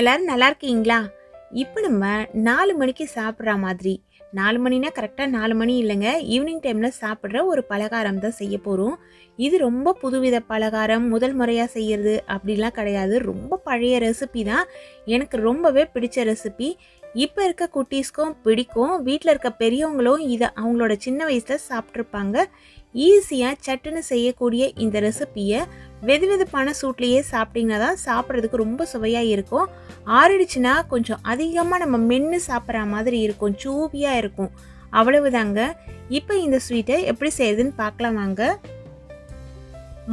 எல்லாரும் நல்லா இருக்கீங்களா? இப்போ நம்ம நாலு மணிக்கு சாப்பிட்ற மாதிரி. நாலு மணினா கரெக்டாக நாலு மணி இல்லைங்க. ஈவினிங் டைமில் சாப்பிட்ற ஒரு பலகாரம் தான் செய்ய போகிறோம் இது ரொம்ப புதுவித பலகாரம் முதல் முறையாக செய்கிறது அப்படிலாம் கிடையாது. ரொம்ப பழைய ரெசிபி தான். எனக்கு ரொம்பவே பிடிச்ச ரெசிபி இப்போ இருக்க குட்டீஸ்க்கும் பிடிக்கும். வீட்டில் இருக்க பெரியவங்களும் இதை அவங்களோட சின்ன வயசில் சாப்பிட்ருப்பாங்க ஈஸியாக சட்டுன்னு செய்யக்கூடிய இந்த ரெசிப்பியை வெது வெதுப்பான சூட்லேயே சாப்பிட்டீங்கன்னா தான் சாப்பிட்றதுக்கு ரொம்ப சுவையாக இருக்கும். ஆறிடுச்சுன்னா கொஞ்சம் அதிகமாக நம்ம மென்று சாப்பிட்ற மாதிரி இருக்கும் சூவியாக இருக்கும். அவ்வளவுதாங்க. இப்போ இந்த ஸ்வீட்டை எப்படி செய்யுதுன்னு பார்க்கலாம் வாங்க.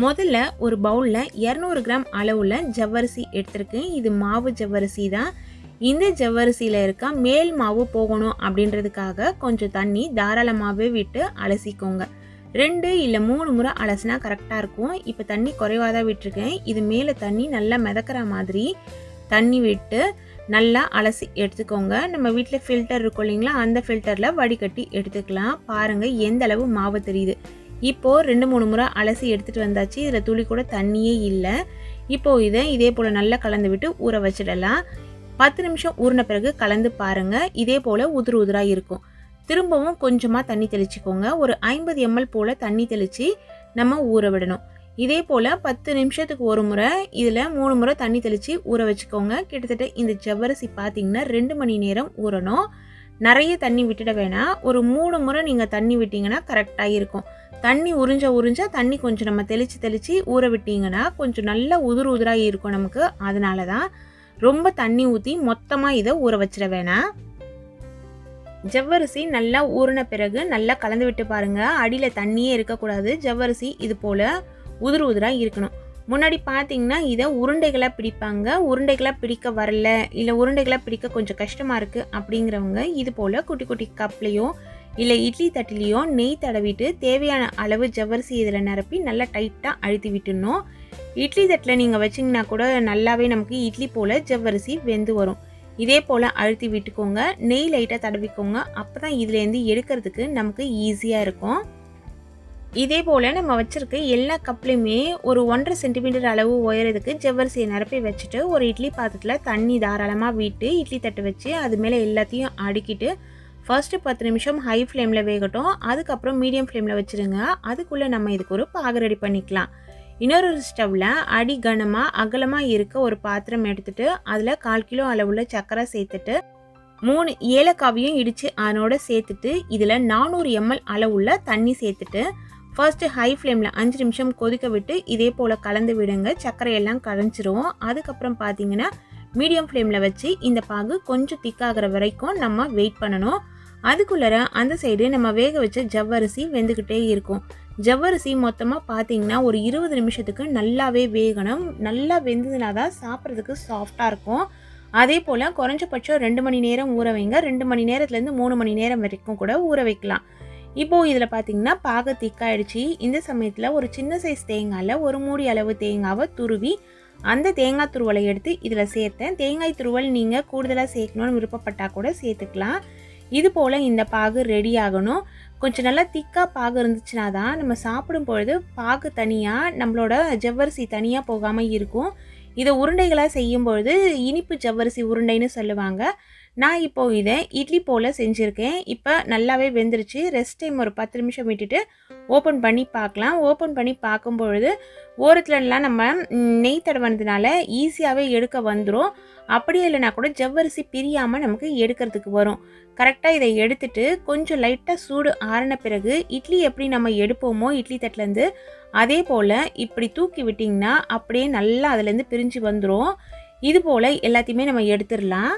முதல்ல ஒரு பவுலில் இரநூறு கிராம் அளவில் ஜவ்வரிசி எடுத்திருக்கேன். இது மாவு ஜவ்வரிசி தான். இந்த ஜவ்வரிசியில் இருக்க மேல் மாவு போகணும் அப்படின்றதுக்காக கொஞ்சம் தண்ணி தாராளமாகவே விட்டு அலசிக்கோங்க. ரெண்டு இல்லை மூணு முறை அலசினா கரெக்டாக இருக்கும். இப்போ தண்ணி குறைவாக தான் விட்டுருக்கேன். இது மேலே தண்ணி நல்லா மிதக்கிற மாதிரி தண்ணி விட்டு நல்லா அலசி எடுத்துக்கோங்க. நம்ம வீட்டில் ஃபில்டர் இருக்கும் இல்லைங்களா? அந்த ஃபில்டரில் வடிகட்டி எடுத்துக்கலாம். பாருங்கள் எந்த அளவு மாவு தெரியுது. இப்போது ரெண்டு மூணு முறை அலசி எடுத்துகிட்டு வந்தாச்சு. இதில் துளி கூட தண்ணியே இல்லை. இப்போது இதை இதே போல் நல்லா கலந்து விட்டு ஊற வச்சிடலாம். பத்து நிமிஷம் ஊறின பிறகு கலந்து பாருங்கள் இதே போல் உதிர் உதிராக இருக்கும். திரும்பவும் கொஞ்சமாக தண்ணி தெளிச்சுக்கோங்க. ஒரு ஐம்பது எம்எல் போல் தண்ணி தெளித்து நம்ம ஊற விடணும். இதே போல் பத்து நிமிஷத்துக்கு ஒரு முறை இதில் மூணு முறை தண்ணி தெளித்து ஊற வச்சுக்கோங்க. கிட்டத்தட்ட இந்த ஜவ்வரிசி பார்த்தீங்கன்னா ரெண்டு மணி நேரம் ஊறணும். நிறைய தண்ணி விட்டுட வேணாம். ஒரு மூணு முறை நீங்கள் தண்ணி விட்டிங்கன்னா கரெக்டாக இருக்கும். தண்ணி உறிஞ்ச உறிஞ்ச தண்ணி கொஞ்சம் நம்ம தெளித்து தெளித்து ஊற விட்டிங்கன்னா கொஞ்சம் நல்லா உதிர் உதிராக இருக்கும் நமக்கு. அதனால தான் ரொம்ப தண்ணி ஊற்றி மொத்தமாக இதை ஊற வச்சிட வேணாம். ஜவ்வரிசி நல்லா ஊறின பிறகு நல்லா கலந்து விட்டு பாருங்கள் அடியில் தண்ணியே இருக்கக்கூடாது. ஜவ்வரிசி இது போல் உதிர் உதிராக இருக்கணும். முன்னாடி பார்த்தீங்கன்னா இதை உருண்டைகளாக பிடிப்பாங்க. உருண்டைகளாக பிடிக்க வரல. இல்லை உருண்டைகளாக பிடிக்க கொஞ்சம் கஷ்டமாக இருக்குது அப்படிங்கிறவங்க இது போல் குட்டி குட்டி கப்லேயோ இல்லை இட்லி தட்டிலையோ நெய் தடவிட்டு தேவையான அளவு ஜவ்வரிசி இதில் நிரப்பி நல்லா டைட்டாக அழுத்தி விட்டுடணும். இட்லி தட்டில் நீங்கள் வச்சிங்கன்னா கூட நல்லாவே நமக்கு இட்லி போல் ஜவ்வரிசி வெந்து வரும். இதே போல் அழுத்தி விட்டுக்கோங்க நெய் லைட்டாக தடவிக்கோங்க. அப்போ தான் இதுலேருந்து எடுக்கிறதுக்கு நமக்கு ஈஸியாக இருக்கும். இதே போல் நம்ம வச்சுருக்க எல்லா கப்லையுமே ஒரு ஒன்றரை சென்டிமீட்டர் அளவு உயரதுக்கு ஜவ்வரிசியை நிரப்பி வச்சுட்டு ஒரு இட்லி பாத்திரத்தில் தண்ணி தாராளமாக விட்டு இட்லி தட்டு வச்சு அது மேலே எல்லாத்தையும் அடுக்கிட்டு ஃபர்ஸ்ட்டு பத்து நிமிஷம் ஹை ஃப்ளேமில் வேகட்டும். அதுக்கப்புறம் மீடியம் ஃப்ளேமில் வச்சுருங்க. அதுக்குள்ளே நம்ம இதுக்கு ஒரு பாகு ரெடி பண்ணிக்கலாம். இன்னொரு ஸ்டவ்வில் அடி கனமாக அகலமாக இருக்க ஒரு பாத்திரம் எடுத்துட்டு அதில் கால் கிலோ அளவுள்ள சர்க்கரை சேர்த்துட்டு மூணு ஏலக்காவையும் இடித்து அதனோட சேர்த்துட்டு இதில் நானூறு எம்எல் அளவுள்ள தண்ணி சேர்த்துட்டு ஃபர்ஸ்ட்டு ஹை ஃப்ளேமில் அஞ்சு நிமிஷம் கொதிக்க விட்டு இதே போல் கலந்து விடுங்க. சர்க்கரையெல்லாம் கரைஞ்சிரும். அதுக்கப்புறம் பார்த்தீங்கன்னா மீடியம் ஃப்ளேமில் வச்சு இந்த பாகு கொஞ்சம் திக்காகிற வரைக்கும் நம்ம வெயிட் பண்ணணும். அதுக்குள்ளே அந்த சைடு நம்ம வேக வச்ச ஜவ்வரிசி வெந்துக்கிட்டே இருக்கும். ஜவ்வரிசி மொத்தமாக பார்த்தீங்கன்னா ஒரு இருபது நிமிஷத்துக்கு நல்லாவே வேகணும். நல்லா வெந்ததுனா தான் சாப்பிட்றதுக்கு சாஃப்டாக இருக்கும். அதே போல் குறைஞ்சபட்சம் ரெண்டு மணி நேரம் ஊற வைங்க. ரெண்டு மணி நேரத்துலேருந்து மூணு மணி நேரம் வரைக்கும் கூட ஊற வைக்கலாம். இப்போது இதில் பார்த்தீங்கன்னா பாக திக்காயிடுச்சு. இந்த சமயத்தில் ஒரு சின்ன சைஸ் தேங்காயில் ஒரு மூடி அளவு தேங்காவை துருவி அந்த தேங்காய் துருவலை எடுத்து இதில் சேர்த்தேன். தேங்காய் துருவல் நீங்கள் கூடுதலாக சேர்க்கணும்னு விருப்பப்பட்டால் கூட சேர்த்துக்கலாம். இது போல் இந்த பாகு ரெடி ஆகணும். கொஞ்சம் நல்லா திக்காக பாகு இருந்துச்சுன்னா தான் நம்ம சாப்பிடும் பொழுது பாகு தனியாக நம்மளோட ஜவ்வரிசி தனியாக போகாமல் இருக்கும். இதை உருண்டைகளாக செய்யும்பொழுது இனிப்பு ஜவ்வரிசி உருண்டைன்னு சொல்லுவாங்க. நான் இப்போ இதை இட்லி போல் செஞ்சுருக்கேன். இப்போ நல்லாவே வெந்துருச்சு. ரெஸ்ட் டைம் ஒரு பத்து நிமிஷம் விட்டுட்டு ஓப்பன் பண்ணி பார்க்கலாம். ஓப்பன் பண்ணி பார்க்கும் பொழுது ஓரத்துலலாம் நம்ம நெய் தடவனதுனால ஈஸியாகவே எடுக்க வந்துடும் அப்படியே இல்லைனா கூட ஜவ்வரிசி பிரியாமல் நமக்கு எடுக்கிறதுக்கு வரும். கரெக்டாக இதை எடுத்துட்டு கொஞ்சம் லைட்டாக சூடு ஆறின பிறகு இட்லி எப்படி நம்ம எடுப்போமோ இட்லி தட்டிலேருந்து அதே போல் இப்படி தூக்கி விட்டிங்கன்னா அப்படியே நல்லா அதுலேருந்து பிரிஞ்சு வந்துடும் இது போல் எல்லாத்தையுமே நம்ம எடுத்துடலாம்.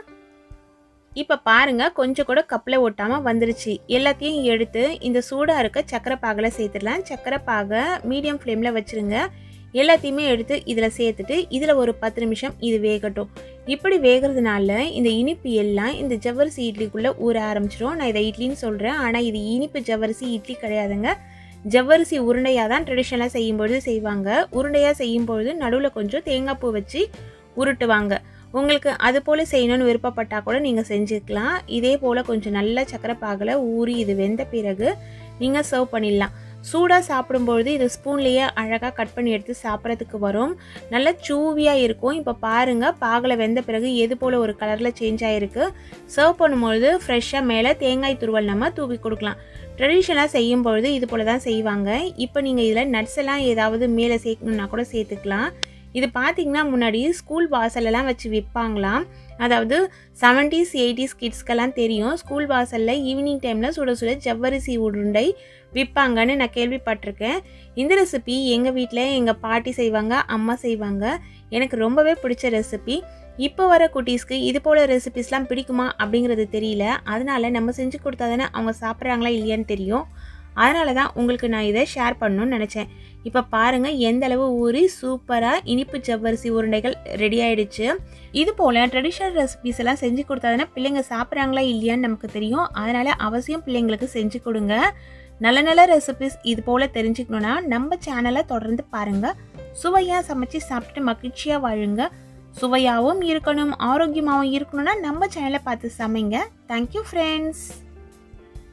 இப்போ பாருங்க கொஞ்சம் கூட கப்பில் ஒட்டாமல் வந்துருச்சு. எல்லாத்தையும் எடுத்து இந்த சூடாக இருக்க சக்கரை பாகில் சேர்த்துடலாம். சக்கரை பாகை மீடியம் ஃப்ளேமில் வச்சுருங்க. எல்லாத்தையுமே எடுத்து இதில் சேர்த்துட்டு இதில் ஒரு பத்து நிமிஷம் இது வேகட்டும். இப்படி வேகிறதுனால இந்த இனிப்பு எல்லாம் இந்த ஜவ்வரிசி இட்லிக்குள்ளே ஊற ஆரம்பிச்சிடும் நான் இதை இட்லின்னு சொல்கிறேன் ஆனால் இது இனிப்பு ஜவ்வரிசி இட்லி கிடையாதுங்க. ஜவ்வரிசி உருண்டையாக தான் ட்ரெடிஷ்னலாக செய்யும்பொழுது செய்வாங்க. உருண்டையாக செய்யும்பொழுது நடுவில் கொஞ்சம் தேங்காய் பூ வச்சு உருட்டுவாங்க. உங்களுக்கு அது போல் செய்யணும்னு விருப்பப்பட்டால் கூட நீங்கள் செஞ்சுக்கலாம். இதே போல் கொஞ்சம் நல்ல சக்கரை பாகில் ஊறி இது வெந்த பிறகு நீங்கள் சர்வ் பண்ணிடலாம். சூடாக சாப்பிடும்பொழுது இது ஸ்பூன்லேயே அழகாக கட் பண்ணி எடுத்து சாப்பிட்றதுக்கு வரும். நல்லா சூவியாக இருக்கும். இப்போ பாருங்கள் பாகில் வெந்த பிறகு எது போல் ஒரு கலரில் சேஞ்ச் ஆகிருக்கு சர்வ் பண்ணும்பொழுது ஃப்ரெஷ்ஷாக மேலே தேங்காய் துருவல் நம்ம தூவி கொடுக்கலாம். ட்ரெடிஷ்னலாக செய்யும் பொழுது இது போல் தான் செய்வாங்க. இப்போ நீங்கள் இதில் நட்ஸ் எல்லாம் ஏதாவது மேலே சேர்க்கணுன்னா கூட சேர்த்துக்கலாம். இது பார்த்திங்கன்னா முன்னாடி ஸ்கூல் வாசலெல்லாம் வச்சு விற்பாங்களாம் அதாவது செவன்டீஸ் எயிட்டிஸ் கிட்ஸ்க்கெல்லாம் தெரியும். ஸ்கூல் வாசலில் ஈவினிங் டைமில் சுட சுட ஜவ்வரிசி உருண்டை விற்பாங்கன்னு நான் கேள்விப்பட்டிருக்கேன். இந்த ரெசிபி எங்கள் வீட்டில் எங்கள் பாட்டி செய்வாங்க அம்மா செய்வாங்க. எனக்கு ரொம்பவே பிடிச்ச ரெசிபி இப்போ வர குட்டீஸ்க்கு இது போல் ரெசிபிஸ்லாம் பிடிக்குமா அப்படிங்கிறது தெரியல. அதனால் நம்ம செஞ்சு கொடுத்தா தானே அவங்க சாப்பிட்றாங்களா இல்லையான்னு தெரியும். அதனால தான் உங்களுக்கு நான் இதை ஷேர் பண்ணணும்னு நினச்சேன். இப்போ பாருங்கள் எந்தளவு ஊறி சூப்பராக இனிப்பு ஜவ்வரிசி உருண்டைகள் ரெடி ஆகிடுச்சு இது போல் ட்ரெடிஷ்னல் ரெசிபிஸ் எல்லாம் செஞ்சு கொடுத்தாதானே பிள்ளைங்க சாப்பிட்றாங்களா இல்லையான்னு நமக்கு தெரியும். அதனால் அவசியம் பிள்ளைங்களுக்கு செஞ்சு கொடுங்க. நல்ல நல்ல ரெசிபிஸ் இது போல் தெரிஞ்சுக்கணுன்னா நம்ம சேனலை தொடர்ந்து பாருங்கள் சுவையாக சமைச்சு சாப்பிட்டு மகிழ்ச்சியாக வாழுங்க. சுவையாகவும் இருக்கணும் ஆரோக்கியமாகவும் இருக்கணும்னா நம்ம சேனலை பார்த்து சமைங்க. Thank you friends